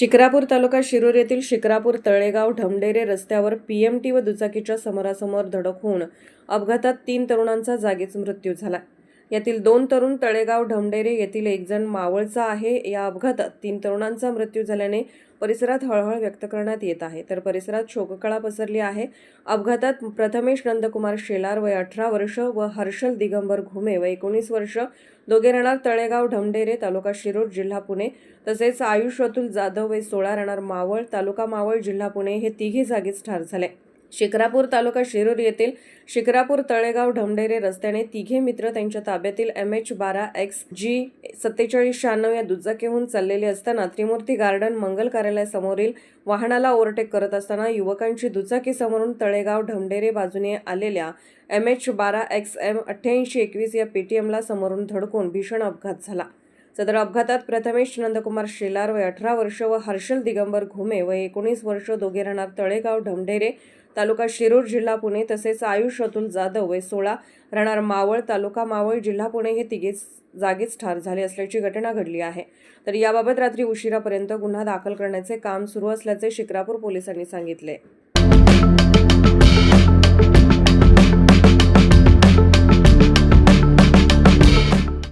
शिक्रापूर तालुका शिरूर येथील शिक्रापूर तळेगाव ढमडेरे रस्त्यावर पीएमटी व दुचाकीच्या समोरासमोर धडक होऊन अपघातात तीन तरुणांचा जागीच मृत्यू झाला. यातील दोन तरुण तळेगाव ढमडेरे येथील एक जण मावळचा आहे. या अपघातात तीन तरुणांचा मृत्यू झाल्याने परिसरात हळहळ व्यक्त करण्यात येत आहे. तर परिसरात शोककळा पसरली आहे. अपघातात प्रथमेश नंदकुमार शेलार वय अठरा वर्ष व हर्षल दिगंबर घुमे व एकोणीस वर्ष. दोघे राहणार तळेगाव ढमढेरे तालुका शिरोड जिल्हा पुणे. तसेच आयुष अतुल जाधव वय सोळा राहणार मावळ तालुका मावळ जिल्हा पुणे. हे तिघे जागीच ठार झाले. शिक्रापूर तालुका शिरूर येथील शिक्रापूर तळेगाव ढमढेरे रस्त्याने तिघे मित्र त्यांच्या ताब्यातील एम एच बारा एक्स जी सत्तेचाळीस शहाण्णव या दुचाकीहून चाललेले असताना त्रिमूर्ती गार्डन मंगल कार्यालयासमोरील वाहनाला ओव्हरटेक करत असताना युवकांची दुचाकी समोरून तळेगाव ढमढेरे बाजूने आलेल्या एम एच बारा एक्स एम अठ्ठ्याऐंशी एकवीस या पेटीएमला समोरून धडकून भीषण अपघात झाला. सदर अपघातात प्रथमेश नंदकुमार शेलार वय अठरा वर्ष व हर्षल दिगंबर घुमे व एकोणीस वर्ष दोघे राहणार तळेगाव ढमढेरे तालुका शिरूर जिल्हा पुणे तसेच आयुष अतुल जाधव वय सोळा राहणार मावळ तालुका मावळ जिल्हा पुणे हे तिघे जागीच ठार झाले असल्याची घटना घडली आहे. तर याबाबत रात्री उशिरापर्यंत गुन्हा दाखल करण्याचे काम सुरू असल्याचे शिक्रापूर पोलिसांनी सांगितले.